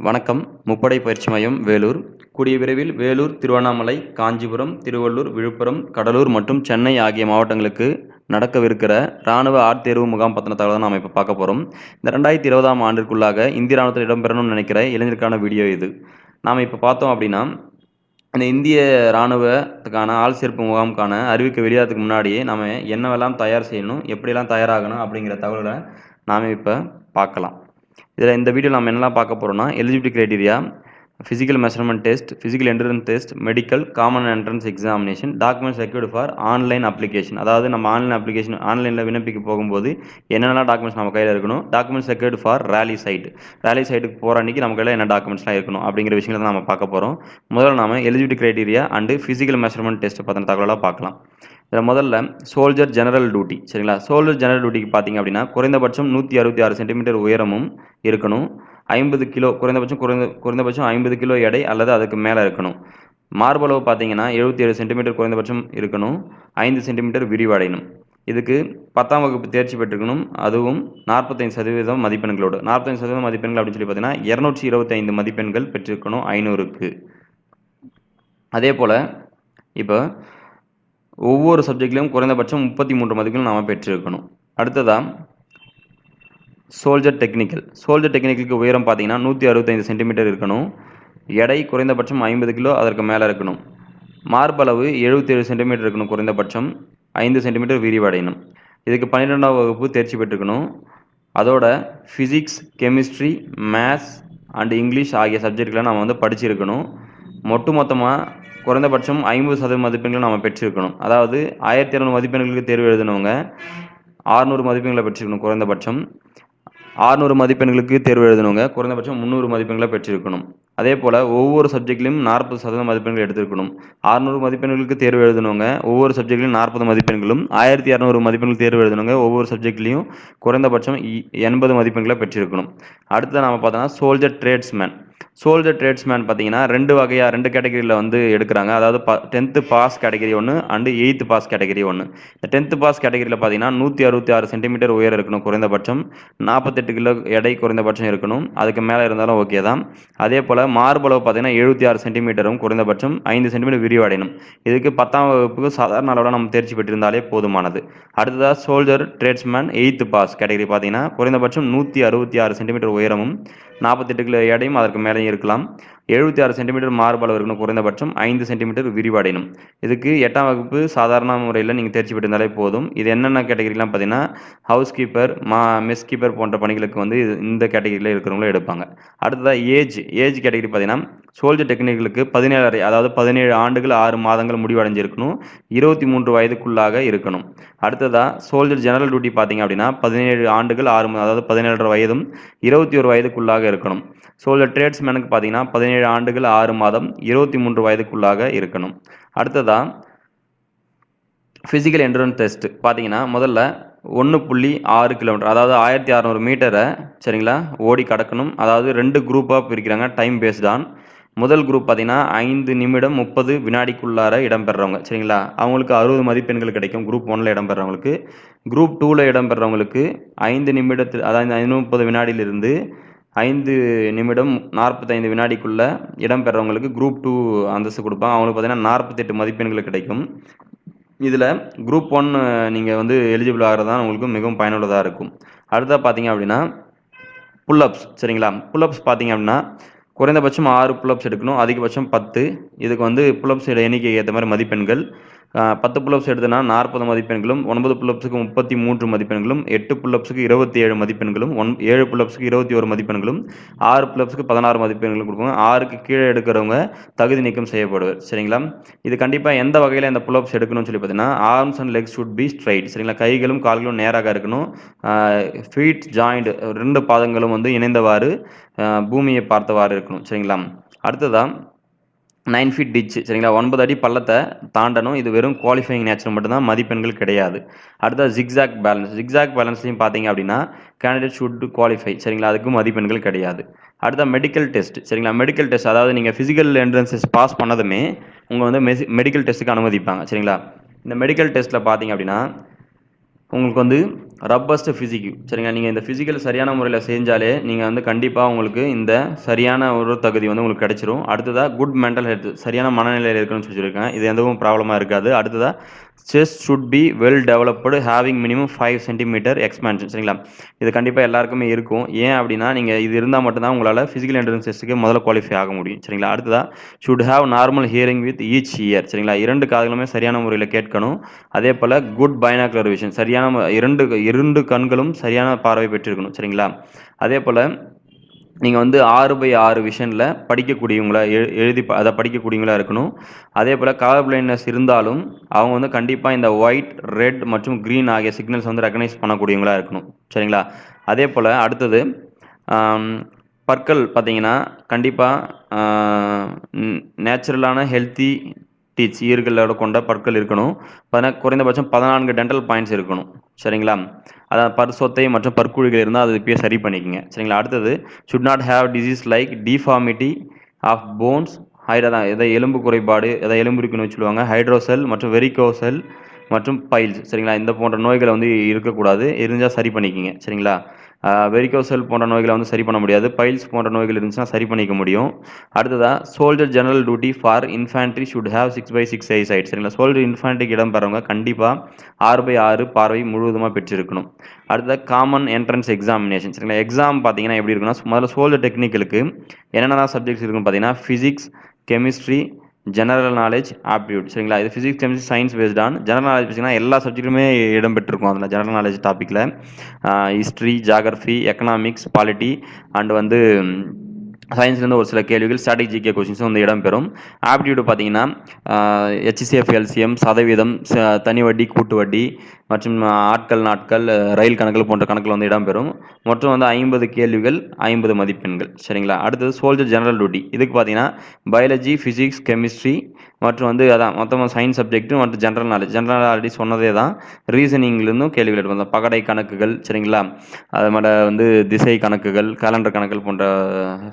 வணக்கம். முப்படை பயிற்சி மையம் வேலூர். கூடிய விரைவில் வேலூர் திருவண்ணாமலை காஞ்சிபுரம் திருவள்ளூர் விழுப்புரம் கடலூர் மற்றும் சென்னை ஆகிய மாவட்டங்களுக்கு நடக்கவிருக்கிற இராணுவ ஆட்தேர்வு முகாம் பற்றின தகவலை நாம் இப்போ பார்க்க போகிறோம் இந்த ரெண்டாயிரத்தி இருபதாம் ஆண்டிற்குள்ளாக இந்திய இராணுவத்தில் இடம்பெறணும்னு நினைக்கிற இளைஞருக்கான வீடியோ இது. நாம் இப்போ பார்த்தோம் அப்படின்னா இந்த இந்திய இராணுவத்துக்கான ஆள் சேர்ப்பு முகாமுக்கான அறிவிக்க வெளியாகிறதுக்கு முன்னாடியே நாம் என்னவெல்லாம் தயார் செய்யணும் எப்படியெல்லாம் தயாராகணும் அப்படிங்கிற தகவலை நாம் இப்போ பார்க்கலாம். இதில் இந்த வீடியோ நம்ம என்னெல்லாம் பார்க்க போகிறோம்னா eligibility criteria physical measurement test physical entrance test medical common entrance examination documents required for online application அதாவது நம்ம ஆன்லைன் அப்ளிகேஷன் ஆன்லைனில் விண்ணப்பிக்க போகும்போது என்னென்னலாம் டாக்குமெண்ட்ஸ் நம்ம கையில் இருக்கணும்? Documents required for rally site rally சைட்டுக்கு போகிற அன்றைக்கி நம்ம கையில் என்ன டாக்குமெண்ட்ஸ்லாம் இருக்கணும்? அப்படிங்கிற விஷயங்களை தான் நம்ம பார்க்க போகிறோம் முதல்ல நம்ம eligibility criteria and physical measurement test பற்றின தகவலாக பார்க்கலாம். இதில் முதல்ல சோல்ஜர் ஜெனரல் டியூட்டி சரிங்களா? சோல்ஜர் ஜெனரல் டியூட்டிக்கு பார்த்தீங்க அப்படின்னா குறைந்தபட்சம் நூற்றி அறுபத்தி ஆறு சென்டிமீட்டர் உயரமும் இருக்கணும். ஐம்பது கிலோ குறைந்தபட்சம் குறைந்த குறைந்தபட்சம் ஐம்பது கிலோ எடை அல்லது அதுக்கு மேலே இருக்கணும். மார்பளவு பார்த்தீங்கன்னா எழுபத்தி ஏழு சென்டிமீட்டர் குறைந்தபட்சம் இருக்கணும். ஐந்து சென்டிமீட்டர் விரிவடையணும். இதுக்கு பத்தாம் வகுப்பு தேர்ச்சி பெற்றிருக்கணும். அதுவும் நாற்பத்தைந்து சதவீதம் மதிப்பெண்களோடு. நாற்பத்தைந்து சதவீதம் மதிப்பெண்கள் அப்படின்னு சொல்லி பார்த்தீங்கன்னா இரநூற்றி இருபத்தைந்து மதிப்பெண்கள் பெற்றிருக்கணும் ஐநூறுக்கு. அதே போல் இப்போ ஒவ்வொரு சப்ஜெக்ட்லையும் குறைந்தபட்சம் முப்பத்தி மூன்று மதிப்பெண்கள் நாம் பெற்றிருக்கணும். அடுத்ததாக சோல்ஜர் டெக்னிக்கல் சோல்ஜர் டெக்னிக்கலுக்கு உயரம் பார்த்தீங்கன்னா நூற்றி அறுபத்தைந்து சென்டிமீட்டர் இருக்கணும். எடை குறைந்தபட்சம் ஐம்பது கிலோ அதற்கு மேலே இருக்கணும். மார்பளவு எழுபத்தேழு சென்டிமீட்டர் இருக்கணும் குறைந்தபட்சம். ஐந்து சென்டிமீட்டர் விரிவடையணும். இதுக்கு பன்னிரெண்டாம் வகுப்பு தேர்ச்சி பெற்றுக்கணும். அதோட physics chemistry maths and English ஆகிய சப்ஜெக்ட்களை நம்ம வந்து படிச்சிருக்கணும். மொட்டு மொத்தமாக குறைந்தபட்சம் ஐம்பது சதவீத மதிப்பெண்கள் நம்ம பெற்றிருக்கணும். அதாவது ஆயிரத்தி இரநூறு மதிப்பெண்களுக்கு தேர்வு எழுதினவங்க ஆறுநூறு மதிப்பெண்களை பெற்றிருக்கணும் குறைந்தபட்சம். ஆறுநூறு மதிப்பெண்களுக்கு தேர்வு எழுதணுங்க குறைந்தபட்சம் முந்நூறு மதிப்பெண்களை பெற்றிருக்கணும். அதே போல் ஒவ்வொரு சப்ஜெக்ட்லையும் நாற்பது சதவீதம் மதிப்பெண்கள் எடுத்திருக்கணும். ஆறுநூறு மதிப்பெண்களுக்கு தேர்வு எழுதணுங்க ஒவ்வொரு சப்ஜெக்ட்லையும் நாற்பது மதிப்பெண்களும் ஆயிரத்தி இரநூறு மதிப்பெண்கள் தேர்வு எழுதணுங்க ஒவ்வொரு சப்ஜெக்ட்லையும் குறைந்தபட்சம் எண்பது மதிப்பெண்களை பெற்றிருக்கணும். அடுத்து நம்ம பார்த்தோன்னா சோல்ஜர் ட்ரேட்ஸ்மேன் சோல்ஜர் ட்ரேட்ஸ்மேன் பார்த்தீங்கன்னா ரெண்டு வகையாக ரெண்டு கேட்டகரியில் வந்து எடுக்கிறாங்க. அதாவது ப டென்த்து பாஸ் கேட்டகரி ஒன்று அண்டு எயித்து பாஸ் கேட்டகரி ஒன்று இந்த டென்த்து பாஸ் கேட்டகரியில் பார்த்தீங்கன்னா நூற்றி அறுபத்தி ஆறு சென்டிமீட்டர் உயரம் இருக்கணும் குறைந்தபட்சம். நாற்பத்தெட்டு கிலோ எடை குறைந்தபட்சம் இருக்கணும். அதுக்கு மேலே இருந்தாலும் ஓகே தான். அதே போல் மார்பளவு பார்த்தீங்கன்னா எழுபத்தி ஆறு சென்டிமீட்டரும் குறைந்தபட்சம் ஐந்து சென்டிமீட்டர் விரிவடையணும் இதுக்கு பத்தாம் வகுப்புக்கு சாதாரண அளவில் நம்ம தேர்ச்சி பெற்றிருந்தாலே போதுமானது. அடுத்ததாக soldier tradesman eighth pass category பார்த்தீங்கன்னா குறைந்தபட்சம் நூற்றி அறுபத்தி ஆறு சென்டிமீட்டர் உயரமும் நாற்பத்தெட்டு கிலோ எடையும் அதற்கு மேலேயும் இருக்கலாம். எழுபத்தி ஆறு சென்டிமீட்டர் மார்பளவு இருக்கணும் குறைந்தபட்சம். ஐந்து சென்டிமீட்டர் விரிவடையணும். இதுக்கு எட்டாம் வகுப்பு சாதாரண முறையில் நீங்கள் தேர்ச்சி பெற்றிருந்தாலே போதும். இது என்னென்ன கேட்டகரிலாம் பார்த்தீங்கன்னா ஹவுஸ் கீப்பர் மா மெஸ் கீப்பர் போன்ற பணிகளுக்கு வந்து இந்த கேட்டகரியில் இருக்கிறவங்களும் எடுப்பாங்க. அடுத்ததாக ஏஜ் ஏஜ் கேட்டகரி பார்த்தீங்கன்னா சோல்ஜர் டெக்னிக்கலுக்கு பதினேழரை அதாவது பதினேழு ஆண்டுகள் ஆறு மாதங்கள் முடிவடைஞ்சிருக்கணும். இருபத்தி மூன்று வயதுக்குள்ளாக இருக்கணும். அடுத்ததாக சோல்ஜர் ஜெனரல் டியூட்டி பார்த்தீங்க அப்படின்னா பதினேழு ஆண்டுகள் ஆறு அதாவது பதினேழரை வயதும் இருபத்தி ஒரு வயதுக்குள்ளாக இருக்கணும். சோல்ஜர் ட்ரேட்ஸ்மேனுக்கு பார்த்தீங்கன்னா பதினேழு ஆண்டுகள் ஆறு மாதம் இருபத்தி மூன்று வயதுக்குள்ளாக இருக்கணும். அடுத்ததாக ஃபிசிக்கல் என்ட்ரன்ஸ் டெஸ்ட் பார்த்தீங்கன்னா முதல்ல ஒன்று புள்ளி ஆறு கிலோமீட்டர் அதாவது ஆயிரத்தி அறநூறு மீட்டரை சரிங்களா ஓடி கடக்கணும். அதாவது ரெண்டு குரூப்பாக பிரிக்கிறாங்க டைம் பேஸ்ட் ஆன் முதல் குரூப் பார்த்தீங்கன்னா ஐந்து நிமிடம் முப்பது வினாடிக்குள்ளார இடம்பெறவங்க. சரிங்களா? அவங்களுக்கு அறுபது மதிப்பெண்கள் கிடைக்கும். குரூப் ஒன்றில் இடம்பெறவங்களுக்கு. குரூப் டூவில் இடம்பெறவங்களுக்கு ஐந்து நிமிடத்தில் அதாவது ஐநூறு முப்பது வினாடியிலிருந்து ஐந்து நிமிடம் நாற்பத்தைந்து வினாடிக்குள்ளே இடம்பெறவங்களுக்கு குரூப் டூ அந்தஸ்து கொடுப்பாங்க. அவங்களுக்கு பார்த்தீங்கன்னா நாற்பத்தெட்டு மதிப்பெண்கள் கிடைக்கும். இதில் குரூப் ஒன் நீங்கள் வந்து எலிஜிபிள் ஆகிறது தான் உங்களுக்கு மிகவும் பயனுள்ளதாக இருக்கும். அடுத்ததாக பார்த்தீங்க அப்படின்னா புல்லப்ஸ் சரிங்களா? புல்லப்ஸ் பார்த்தீங்க அப்படின்னா குறைந்தபட்சம் ஆறு புல்லப்ஸ் எடுக்கணும். அதிகபட்சம் பத்து. இதுக்கு வந்து புல்லப்ஸ் எண்ணிக்கைக்கு ஏற்ற மாதிரி மதிப்பெண்கள். பத்து புல்லப்ஸ் எடுத்தனா நாற்பது மதிப்பெண்களும் ஒன்பது புல்லப்ஸுக்கு முப்பத்தி மூன்று மதிப்பெண்களும் எட்டு புல்லப்ஸுக்கு இருபத்தி ஏழு மதிப்பெண்களும் ஒன் ஏழு புல்லப்ஸுக்கு இருபத்தி ஒரு மதிப்பெண்களும் ஆறு புல்லப்ஸுக்கு பதினாறு மதிப்பெண்களும் கொடுப்பாங்க ஆறுக்கு கீழே எடுக்கிறவங்க தகுதி நீக்கம் செய்யப்படுவார். சரிங்களா? இது கண்டிப்பாக எந்த வகையில் இந்த புல்லப்ஸ் எடுக்கணும்னு சொல்லி பார்த்தீங்கன்னா arms and legs should be straight சரிங்களா? கைகளும் கால்களும் நேராக இருக்கணும். ஃபீட் ஜாயிண்ட் ரெண்டு பாதங்களும் வந்து இணைந்தவாறு பூமியை பார்த்தவாறு இருக்கணும். சரிங்களா? அடுத்ததாக நைன் ஃபீட் டிச்சு சரிங்களா? ஒன்பது அடி பள்ளத்தை தாண்டணும். இது வெறும் குவாலிஃபைங் நேச்சர் மட்டும்தான் மதிப்பெண்கள் கிடையாது. அடுத்தது ஜிக்ஸாக் பேலன்ஸ் ஜிக்ஸாக் பேலன்ஸ்லையும் பார்த்தீங்க அப்படின்னா கேண்டிடேட் ஷுட் குவாலிஃபை சரிங்களா? அதுக்கும் மதிப்பெண்கள் கிடையாது. அடுத்த மெடிக்கல் டெஸ்ட் சரிங்களா? மெடிக்கல் டெஸ்ட் அதாவது நீங்கள் ஃபிசிக்கல் என்ட்ரன்ஸஸ் பாஸ் பண்ணதுமே உங்கள் வந்து மெசி மெடிக்கல் டெஸ்ட்டுக்கு அனுமதிப்பாங்க சரிங்களா? இந்த மெடிக்கல் டெஸ்ட்டில் பார்த்தீங்க அப்படின்னா உங்களுக்கு வந்து ரப்பஸ்ட் ஃபிசிக் சரிங்களா நீங்கள் இந்த ஃபிசிக்கல் சரியான முறையில் செஞ்சாலே நீங்கள் வந்து கண்டிப்பாக உங்களுக்கு இந்த சரியான ஒரு தகுதி வந்து உங்களுக்கு கிடைச்சிரும். அடுத்ததாக குட் மென்டல் ஹெல்த் சரியான மனநிலையில் இருக்குன்னு சொல்லியிருக்கேன். இது எதுவும் ப்ராப்ளமாக இருக்காது. அடுத்ததாக chest should be well developed having minimum five centimetre expansion சரிங்களா? இது கண்டிப்பாக எல்லாருக்குமே இருக்கும். ஏன் அப்படின்னா நீங்கள் இது இருந்தால் மட்டும்தான் உங்களால் ஃபிசிக்கல் என்ட்ரன்ஸ் டெஸ்ட்டுக்கு முதல்ல குவாலிஃபை ஆக முடியும். சரிங்களா? அடுத்ததாக should have normal hearing with each ear சரிங்களா? இரண்டு காதுகளுமே சரியான முறையில் கேட்கணும். அதே போல் குட் பைனாக்குலர் விஷன் சரியான இரண்டு இரண்டு கண்களும் சரியான பார்வை பெற்றிருக்கணும் சரிங்களா? அதே போல் நீங்கள் வந்து ஆறு பை ஆறு விஷனில் படிக்கக்கூடியவங்களா எழு எழுதி அதை படிக்கக்கூடியவங்களா இருக்கணும். அதே போல் கலர் பிளைண்ட்னஸ் இருந்தாலும் அவங்க வந்து கண்டிப்பாக இந்த ஒயிட் ரெட் மற்றும் க்ரீன் ஆகிய சிக்னல்ஸ் வந்து ரெக்கனைஸ் பண்ணக்கூடியவங்களா இருக்கணும் சரிங்களா? அதே போல் அடுத்தது பற்கள் பார்த்தீங்கன்னா கண்டிப்பாக நேச்சுரலான ஹெல்த்தி டீச் ஈர்களோட கொண்ட பற்கள் இருக்கணும். பதினா குறைந்தபட்சம் பதினான்கு டென்டல் பாயிண்ட்ஸ் இருக்கணும். சரிங்களா? அதான் பர்சொத்தை மற்றும் பற்குழிகள் இருந்தால் அது இப்போயே சரி பண்ணிக்கோங்க. சரிங்களா? அடுத்தது should not have disease like deformity of bones hydra தான். எதை எலும்பு குறைபாடு எதை எலும்பு இருக்குன்னு சொல்லுவாங்க. ஹைட்ரோசெல் மற்றும் வெரிகோசெல் மற்றும் பைல்ஸ் சரிங்களா? இந்த போன்ற நோய்களை வந்து இருக்கக்கூடாது. இருந்தால் சரி பண்ணிக்கோங்க. சரிங்களா? வெரிகோசல் போன்ற நோய்களை வந்து சரி பண்ண முடியாது. பைல்ஸ் போன்ற நோய்கள் இருந்துச்சுன்னா சரி பண்ணிக்க முடியும். அடுத்ததாக soldier general duty for infantry should have six by six eye sight சரிங்களா? சோல்ஜர் இன்ஃபேண்ட்ரிக்கு இடம் பெறவங்க கண்டிப்பாக ஆறு பை ஆறு பார்வை முழுவதுமாக பெற்றிருக்கணும். அடுத்ததாக காமன் என்ட்ரன்ஸ் எக்ஸாமினேஷன் சரிங்களா? எக்ஸாம் பார்த்தீங்கன்னா எப்படி இருக்குன்னா முதல்ல சோல்ஜர் டெக்னிக்கலுக்கு என்னென்ன சப்ஜெக்ட்ஸ் இருக்குன்னு பார்த்தீங்கன்னா physics chemistry general knowledge aptitude சரிங்களா? இது physics chemistry science based on general knowledge பார்த்தீங்கன்னா எல்லா சப்ஜெக்ட்டுமே இடம் பெற்றிருக்கும் அதில் ஜெனரல் நாலேஜ் டாப்பிக்கில் history geography economics polity and வந்து சயின்ஸ்லேருந்து ஒரு சில கேள்விகள் ஸ்டாட்டிக் ஜிகே கொஷின்ஸும் வந்து இடம்பெறும் ஆப்டிடியூட் பார்த்தீங்கன்னா ஹெச்சிசிஎஃப் எல்சிஎம் சதவீதம் தனி வட்டி கூட்டு வட்டி மற்றும் ஆட்கள் நாட்கள் ரயில் கணக்குகள் போன்ற கணக்கில் வந்து இடம்பெறும் மொத்தம் வந்து ஐம்பது கேள்விகள் ஐம்பது மதிப்பெண்கள். சரிங்களா? அடுத்தது சோல்ஜர் ஜெனரல் டியூட்டி இதுக்கு பார்த்தீங்கன்னா பயாலஜி ஃபிசிக்ஸ் கெமிஸ்ட்ரி மற்றும் வந்து அதான் மொத்தமாக சயின்ஸ் சப்ஜெக்ட்டும் மற்றும் ஜென்ரல் நாலேஜ் ஜென்ரல் ஆல்ரெடி சொன்னதே தான் ரீசனிங்லேருந்தும் கேள்விகள் எடுப்போம் பகடை கணக்குகள் சரிங்களா? அது மாதிரி வந்து திசை கணக்குகள் கேலண்டர் கணக்குகள் போன்ற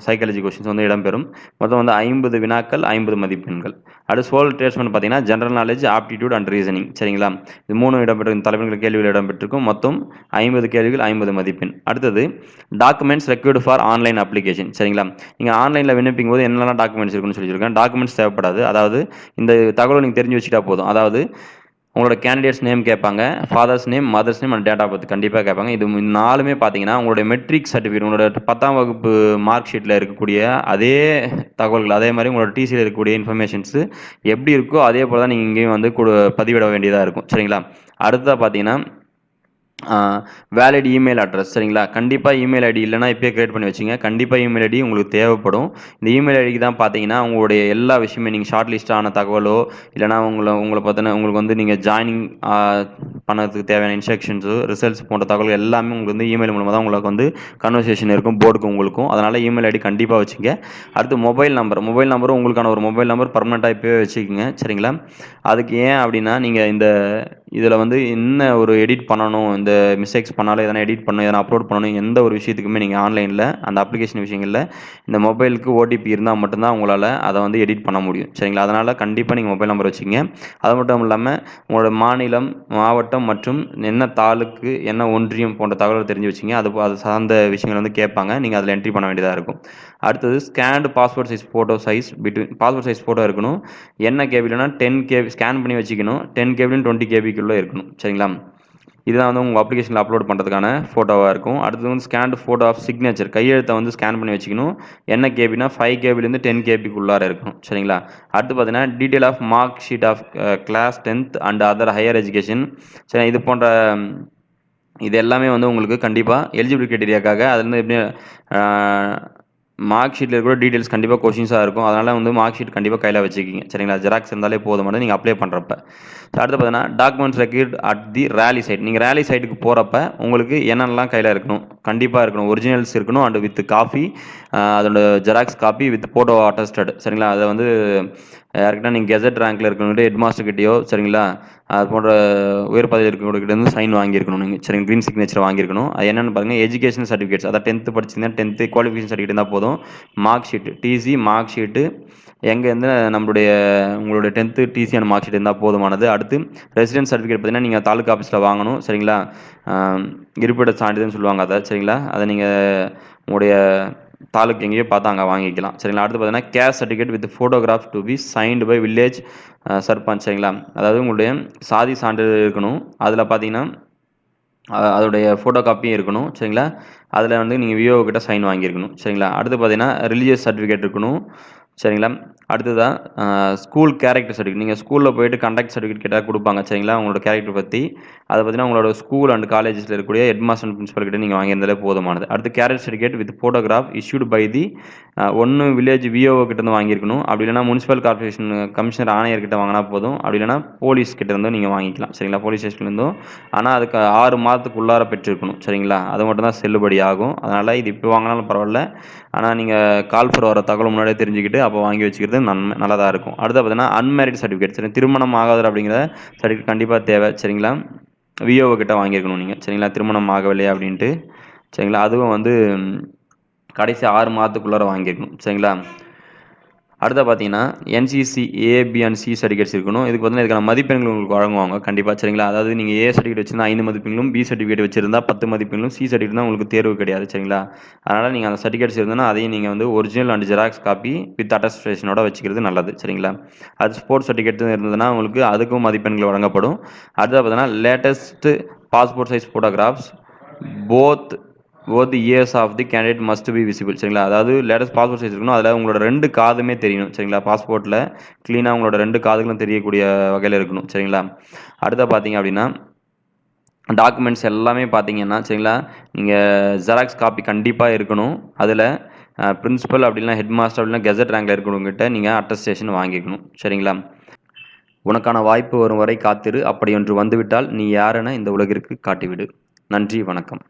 சைக்காலஜி கொஷின்ஸ் வந்து இடம்பெறும். மொத்தம் வந்து ஐம்பது வினாக்கள் ஐம்பது மதிப்பெண்கள். அடுத்து சோல் டேஸ்ட்மெண்ட் பார்த்தீங்கன்னா general knowledge aptitude and reasoning சரிங்களா? இது மூணு இடம்பெற்ற தலைவர்கள் கேள்விகள் இடம்பெற்றிருக்கும். மொத்தம் ஐம்பது கேள்விகள் ஐம்பது மதிப்பெண். அடுத்தது documents required for online application சரிங்களா? நீங்கள் ஆன்லைனில் விண்ணப்பிக்கும் போது என்னென்ன டாக்குமெண்ட்ஸ் இருக்குன்னு சொல்லியிருக்கேன் டாக்குமெண்ட்ஸ் தேவைப்படாது. அதாவது இந்த தகவலை நீங்கள் தெரிஞ்சு வச்சுட்டா போதும். அதாவது உங்களோட கேண்டிடேட்ஸ் நேம் கேட்பாங்க father's name mother's name and date of birth கண்டிப்பாக கேட்பாங்க. இது நாலுமே பார்த்தீங்கன்னா உங்களுடைய மெட்ரிக் சர்டிஃபிகேட் உங்களோட பத்தாம் வகுப்பு மார்க் ஷீட்டில் இருக்கக்கூடிய அதே தகவல்கள் அதே மாதிரி உங்களோட டிசியில் இருக்கக்கூடிய இன்ஃபர்மேஷன்ஸு எப்படி இருக்கோ அதே போல் தான் நீங்கள் இங்கேயும் வந்து கொடு பதிவிட வேண்டியதாக இருக்கும். சரிங்களா? அடுத்ததாக பார்த்தீங்கன்னா வேலிட் இமெயில் அட்ரஸ் சரிங்களா? கண்டிப்பாக இமெயில் ஐடி இல்லைன்னா இப்போயே க்ரியேட் பண்ணி வச்சுங்க. கண்டிப்பாக இமெயில் ஐடி உங்களுக்கு தேவைப்படும். இந்த இமெயில் ஐடிக்கு தான் பார்த்தீங்கன்னா உங்களுடைய எல்லா விஷயமே நீங்கள் ஷார்ட் லிஸ்ட் ஆன தகவலோ இல்லைனா உங்களை உங்களை பார்த்தீங்கன்னா உங்களுக்கு வந்து நீங்கள் ஜாயினிங் பண்ணதுக்கு தேவையான இன்ஸ்ட்ரக்ஷன்ஸு ரிசல்ட்ஸ் போன்ற தகவல் எல்லாமே உங்களுக்கு வந்து இமெயில் மூலமாக தான் உங்களுக்கு வந்து கன்வர்சேஷன் இருக்கும் போர்டுக்கு உங்களுக்கும். அதனால் இமெயில் ஐடி கண்டிப்பாக வச்சுங்க. அடுத்து மொபைல் நம்பர் மொபைல் நம்பரும் உங்களுக்கான ஒரு மொபைல் நம்பர் பர்மனெண்ட்டாக இப்போயே வச்சுக்கோங்க. சரிங்களா? அதுக்கு ஏன் அப்படின்னா நீங்கள் இந்த இதில் வந்து என்ன ஒரு எடிட் பண்ணணும் இந்த மிஸ்டேக்ஸ் பண்ணாலும் எதனா எடிட் பண்ணணும் எதனா அப்லோட் பண்ணணும் எந்த ஒரு விஷயத்துக்குமே நீங்கள் ஆன்லைனில் அந்த அப்ளிகேஷன் விஷயங்களில் இந்த மொபைலுக்கு ஓடிபி இருந்தால் மட்டும்தான் உங்களால் அதை வந்து எடிட் பண்ண முடியும். சரிங்களா? அதனால் கண்டிப்பாக நீங்கள் மொபைல் நம்பர் வச்சுங்க அது மட்டும் இல்லாமல் உங்களோட மாநிலம் மாவட்டம் மற்றும் என்ன தாலுக்கு என்ன ஒன்றியம் போன்ற தகவல்கள் தெரிஞ்சு வச்சுங்க அது அது சார்ந்த விஷயங்கள் வந்து கேட்பாங்க. நீங்கள் அதில் என்ட்ரி பண்ண வேண்டியதாக இருக்கும். அடுத்தது scanned passport size photo size between passport size photo இருக்கணும். என்ன கேபிள்னா டென் கேபி ஸ்கேன் பண்ணி வச்சுக்கணும். டென் கேபிலும் டுவெண்ட்டி கேபிக்குள்ளே இருக்கணும். சரிங்களா? இதுதான் வந்து உங்கள் அப்ளிகேஷனில் அப்லோட் பண்ணுறதுக்கான ஃபோட்டோவாக இருக்கும். அடுத்தது வந்து ஸ்கேன்டு ஃபோட்டோ ஆஃப் சிக்னேச்சர் கையெழுத்தை வந்து ஸ்கேன் பண்ணி வச்சுக்கணும். என்ன கேபினா ஃபைவ் கேபிலேருந்து டென் கேபிக்குள்ளார இருக்கும். சரிங்களா? அடுத்து பார்த்தீங்கன்னா detail of mark sheet of class tenth and other higher education சரி இது போன்ற இது எல்லாமே வந்து உங்களுக்கு கண்டிப்பாக எலிஜிபிள் கிரைட்டீரியாக்காக அதுலேருந்து எப்படி uh, மார்க் ஷீட்டில் கூட டீட்டெயில்ஸ் கண்டிப்பாக கொஷின்ஸாக இருக்கும். அதனால் வந்து மார்க் ஷீட் கண்டிப்பாக கையில் வச்சுக்கிங்க. சரிங்களா? ஜெராக்ஸ் இருந்தாலே போதுமானது நீங்கள் அப்ளை பண்ணுறப்ப அடுத்து பார்த்தீங்கன்னா documents required at the rally site நீங்கள் ரேலி சைட்டுக்கு போகிறப்ப உங்களுக்கு என்னென்னலாம் கையில் இருக்கணும்? கண்டிப்பாக இருக்கணும். ஒரிஜினல்ஸ் இருக்கணும். அண்ட் வித் காஃபி அதோட xerox copy with photo attested சரிங்களா? அதை வந்து யாருக்கிட்ட நீங்கள் கெசட் ரேங்க்கில் இருக்கணும் ஹெட் மாஸ்டர் கிட்டேயோ சரிங்களா? அது போன்ற உயர் பதவியில் இருக்கிறவங்ககிட்ட இருந்து சைன் வாங்கியிருக்கணும் நீங்கள் சரிங்க க்ரீன் சிக்னேச்சர் வாங்கியிருக்கணும். அது என்னென்னு பாருங்கள் எஜுகேஷன் சர்டிஃபிகேட்ஸ் அதாவது டென்த்து படிச்சிங்கன்னா டென்த்து குவாலிஃபிகேஷன் சர்டிஃபிகேட் இருந்தால் போதும். Mark sheet TC mark sheet எங்கேருந்து நம்மளுடைய உங்களுடைய tenth TC and mark sheet இருந்தால் போதுமானது. அடுத்து ரெசிடென்ஸ் சர்டிஃபிகேட் பார்த்தீங்கன்னா நீங்கள் தாலுக்கா ஆஃபீஸில் வாங்கணும். சரிங்களா? இருப்பிட சான்றிதழ்னு சொல்லுவாங்க அதை. சரிங்களா? அதை நீங்கள் உங்களுடைய தாலுக்கு எங்கேயோ பார்த்து அங்கே வாங்கிக்கலாம். சரிங்களா? அடுத்து பார்த்தீங்கன்னா caste certificate with photograph to be signed by village sarpanch சரிங்களா? அதாவது உங்களுடைய சாதி சான்றிதழ் இருக்கணும். அதில் பார்த்தீங்கன்னா அதோடைய ஃபோட்டோ காப்பியும் இருக்கணும். சரிங்களா? அதில் வந்து நீங்கள் விஓ கிட்ட சைன் வாங்கியிருக்கணும். சரிங்களா? அடுத்து பார்த்தீங்கன்னா ரிலீஜியஸ் சர்டிஃபிகேட் இருக்கணும். சரிங்களா? அடுத்ததாக ஸ்கூல் கேரக்டர் சர்டிஃபிகேட் நீங்கள் ஸ்கூலில் போயிட்டு கண்டக்ட் சர்டிஃபிகேட் கேட்டால் கொடுப்பாங்க சரிங்களா? உங்களோட கேரக்டர் பற்றி அதை பார்த்தீங்கன்னா உங்களோட ஸ்கூல் அண்ட் காலேஜஸில் இருக்கக்கூடிய ஹெட் மாஸ்டர் அண்ட் பிரின்ஸிபல் கிட்ட நீங்கள் வாங்கியிருந்தாலே போதுமானது. அடுத்து character certificate with photograph issued by the ஒன்று வில்லேஜ் விஓ கிட்ட இருந்து வாங்கியிருக்கணும். அப்படி இல்லைனா முனிசிபல் கார்பரேஷன் கமிஷனர் ஆணையர்கிட்ட வாங்கினா போதும். அப்படி இல்லைனா போலீஸ் கிட்டேருந்தும் நீங்கள் வாங்கிக்கலாம் சரிங்களா? போலீஸ் ஸ்டேஷன்லேருந்தும் ஆனால் அதுக்கு ஆறு மாதத்துக்கு உள்ளார பெற்றிருக்கணும் சரிங்களா? அது மட்டும் தான் செல்லுபடி ஆகும். அதனால் இது இப்போ வாங்கினாலும் பரவாயில்ல. ஆனால் நீங்கள் கால் ஃபர் வர தகவல் முன்னாடியே தெரிஞ்சுக்கிட்டு அப்போ வாங்கி வச்சுக்கிறது நன்மை நல்லதாக இருக்கும். அடுத்து பார்த்தீங்கன்னா அன்மேரிட் சர்டிஃபிகேட் சரி திருமணம் ஆகாதர் அப்படிங்கிற சர்டிஃபிகேட் கண்டிப்பாக தேவை. சரிங்களா? விஓ கிட்ட வாங்கியிருக்கணும் நீங்கள் சரிங்களா? திருமணம் ஆகவில்லை அப்படின்ட்டு. சரிங்களா? அதுவும் வந்து கடைசி ஆறு மாதத்துக்குள்ளார வாங்கியிருக்கணும். சரிங்களா? அடுத்த பார்த்தீங்கன்னா NCC AB and C certificates இருக்கணும். இதுக்கு வந்து இதுக்கான மதிப்பெண்கள் உங்களுக்கு வழங்குவாங்க. கண்டிப்பாக சரிங்களா? அதாவது நீங்கள் ஏ சர்டிஃபிகேட் வச்சிருந்தா ஐந்து மதிப்பெண்களும் பி சர்டிஃபிகேட் வச்சிருந்தா பத்து மதிப்பெண்களும் சி சர்டிஃபிகேட் தான் உங்களுக்கு தேர்வு கிடையாது சரிங்களா? அதனால் நீங்கள் அந்த சர்டிஃபிகேட்ஸ் இருந்தால் அதையும் நீங்கள் வந்து original and xerox copy with அட்டஸ்டேஷனோட வச்சுக்கிறது நல்லது சரிங்களா? அது ஸ்போர்ட்ஸ் சர்டிஃபிகேட் இருந்ததுன்னா உங்களுக்கு அதுக்கும் மதிப்பெண்கள் வழங்கப்படும். அடுத்த பார்த்தீங்கன்னா latest passport size photographs both of the ears of the candidate must be visible சரிங்களா? அதாவது லேட்டஸ்ட் பாஸ்போர்ட் சைஸ் இருக்கணும். அதில் உங்களோட ரெண்டு காதுமே தெரியணும் சரிங்களா? பாஸ்போர்ட்டில் க்ளீனாக உங்களோட ரெண்டு காதுகளும் தெரியக்கூடிய வகையில் இருக்கணும் சரிங்களா? அடுத்த பார்த்தீங்க அப்படின்னா டாக்குமெண்ட்ஸ் எல்லாமே பார்த்தீங்கன்னா சரிங்களா? நீங்கள் ஜெராக்ஸ் காப்பி கண்டிப்பாக இருக்கணும். அதில் பிரின்சிபல் அப்படின்னா ஹெட் மாஸ்டர் அப்படின்னா கெசட் ரேங்கில் இருக்கிறவங்ககிட்ட நீங்கள் அட்டஸ்டேஷன் வாங்கிக்கணும் சரிங்களா? உனக்கான வாய்ப்பு வரும் வரை காத்திரு. அப்படி ஒன்று வந்துவிட்டால் நீ யாரென இந்த உலகிற்கு காட்டிவிடு. நன்றி வணக்கம்.